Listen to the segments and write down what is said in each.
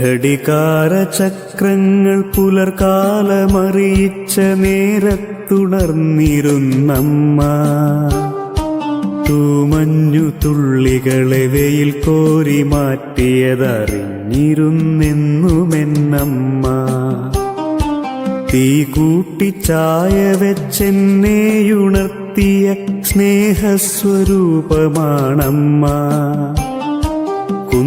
ഘടികാര ചക്രങ്ങൾ പുലർകാലമറിയിച്ച നേരത്തുണർന്നിരുന്നമ്മ. തൂമഞ്ഞു തുള്ളികളെ വെയിൽ കോരി മാറ്റിയതറിഞ്ഞിരുന്നെന്നുമെന്നമ്മ. തീ കൂട്ടി ചായ വെച്ചെന്നെയുണർത്തിയ സ്നേഹസ്വരൂപമാണമ്മ.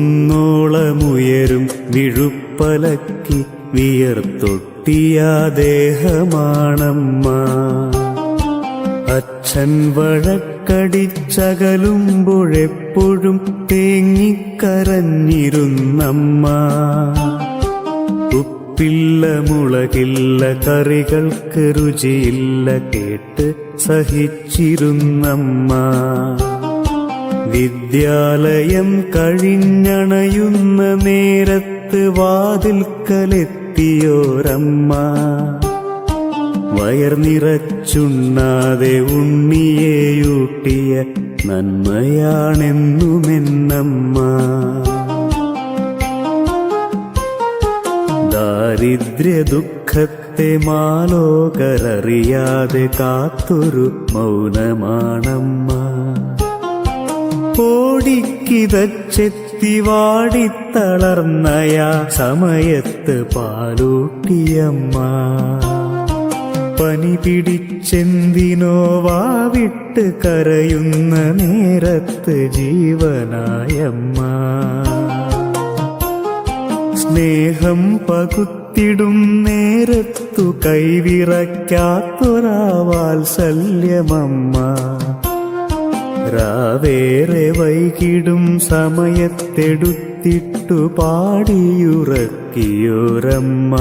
കുന്നോളമുയരും വിഴുപ്പലക്കി വിയർത്തൊട്ടിയ ദേഹമാണമ്മ. അച്ഛൻ വഴക്കടിച്ചകലുമ്പോഴെപ്പോഴും തേങ്ങിക്കരഞ്ഞിരുന്നമ്മ. ഉപ്പില്ല മുളകില്ല കറികൾക്ക് രുചിയില്ല കേട്ട് സഹിച്ചിരുന്നമ്മ. വിദ്യാലയം കഴിഞ്ഞണയുന്ന നേരത്ത് വാതിൽക്കലെത്തിയോരമ്മ. വയർ നിറച്ചുണ്ണാതെ ഉണ്ണിയേയൂട്ടിയ നന്മയാണെന്നുമെന്നമ്മ. ദാരിദ്ര്യ ദുഃഖത്തെ മാലോകരറിയാതെ കാത്തൊരു മൗനമാണമ്മ. ഓടിക്കിതച്ചെത്തി തളർന്നയ സമയത്ത് പാലൂട്ടിയമ്മ. പനി പിടിച്ചെന്തിനോ വാവിട്ട് കരയുന്ന നേരത്ത് ജീവനായമ്മ. സ്നേഹം പകുത്തിടും നേരത്തു കൈവിറക്കാത്തൊരാവാൽ വാത്സല്യമമ്മ രാവേറെ വൈകിടും സമയത്തെടുത്തിട്ടു പാടിയുറക്കിയോരമ്മ.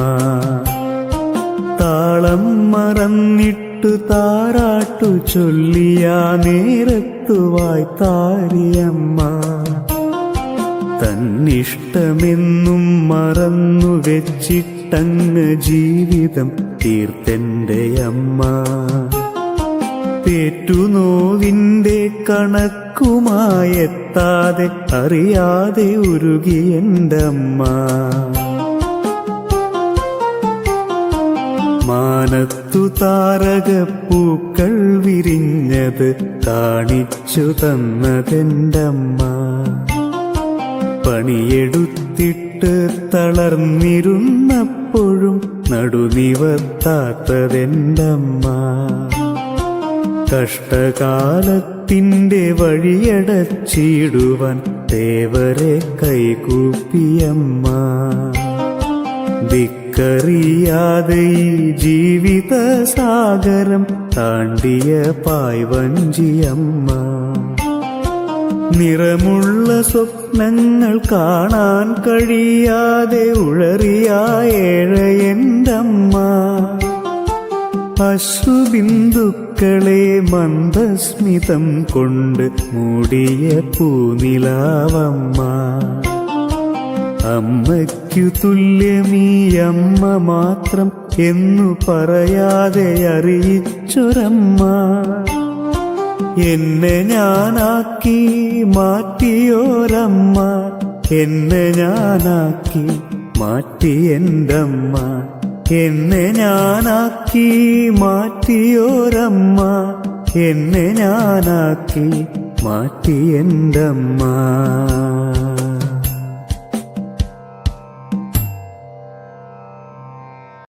താളം മറന്നിട്ടു താരാട്ടു ചൊല്ലിയ നേരത്തു വായ്ത്താരിയമ്മ. തന്നിഷ്ടമെന്നും മറന്നു വെച്ചിട്ടങ്ങ് ജീവിതം തീർത്തെന്റെ അമ്മ പേറ്റുനോവിന്റെ കണക്കുമായെത്താതെ അറിയാതെ ഉരുകിയെന്തമ്മ മാനത്തു താരകപ്പൂക്കൾ വിരിഞ്ഞത് കാണിച്ചു തന്നതെന്തമ്മ പണിയെടുത്തിട്ട് തളർന്നിരുന്നപ്പോഴും നടുനിവർത്താത്തതെന്റമ്മ. കഷ്ടകാലത്തിന്റെ വഴിയടച്ചിടുവാൻ തേവരെ കൈകൂപ്പിയമ്മ. ദിക്കറിയാതെ ജീവിത സാഗരം താണ്ടിയ പായ്വഞ്ചിയമ്മ. നിറമുള്ള സ്വപ്നങ്ങൾ കാണാൻ കഴിയാതെ ഉഴറിയ ഏഴയന്റമ്മ. അശ്രുബിന്ദുക്കളെ മന്ദസ്മിതം കൊണ്ട് മൂടിയ പൂനിലാവമ്മ. അമ്മയ്ക്കു തുല്യമീ അമ്മ മാത്രം എന്നു പറയാതെ അറിയിച്ചൊരമ്മ. എന്നെ ഞാനാക്കി മാറ്റിയോരമ്മ. എന്നെ ഞാനാക്കി മാറ്റി എന്റമ്മ എന്നെ ഞാനാക്കി മാറ്റിയോരമ്മ. എന്നെ ഞാനാക്കി മാറ്റി എന്റമ്മ